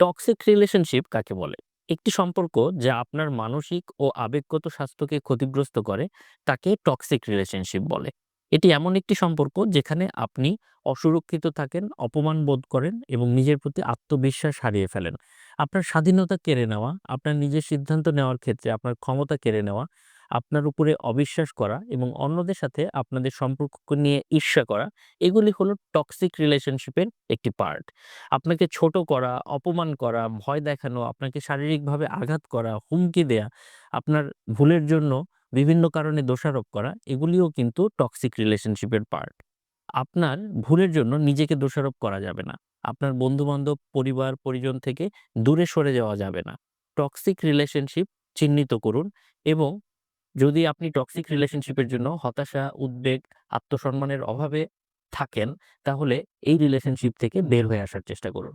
Toxic relationship কাকে বলে? একটি সম্পর্ক যা আপনার মানসিক ও আবেগগত স্বাস্থ্যকে ক্ষতিগ্রস্ত করে তাকে টক্সিক রিলেশনশিপ বলে। এটি এমন একটি সম্পর্ক যেখানে আপনি অসুরক্ষিত থাকেন, অপমান বোধ করেন এবং নিজের প্রতি আত্মবিশ্বাস হারিয়ে ফেলেন। আপনার স্বাধীনতা কেড়ে নেওয়া, আপনার নিজের সিদ্ধান্ত নেওয়ার ক্ষেত্রে আপনার ক্ষমতা কেড়ে নেওয়া, আপনার উপরে অবিশ্বাস করা এবং অন্যদের সাথে আপনাদের সম্পর্ককে নিয়ে ঈর্ষা করা, এগুলি হলো টক্সিক রিলেশনশিপের একটি পার্ট। আপনাকে ছোট করা, অপমান করা, ভয় দেখানো, আপনাকে শারীরিকভাবে আঘাত করা, হুমকি দেয়া, আপনার ভুলের জন্য বিভিন্ন কারণে দোষারোপ করা, এগুলিও কিন্তু টক্সিক রিলেশনশিপের পার্ট। আপনার ভুলের জন্য নিজেকে দোষারোপ করা যাবে না। আপনার বন্ধু-বান্ধব, পরিবার, পরিজন থেকে দূরে সরে যাওয়া যাবে না। টক্সিক রিলেশনশিপ চিহ্নিত করুন এবং যদি আপনি টক্সিক রিলেশনশিপের জন্য হতাশা, উদ্বেগ, আত্মসম্মানের অভাবে থাকেন, তাহলে এই রিলেশনশিপ থেকে বের হয়ে আসার চেষ্টা করুন।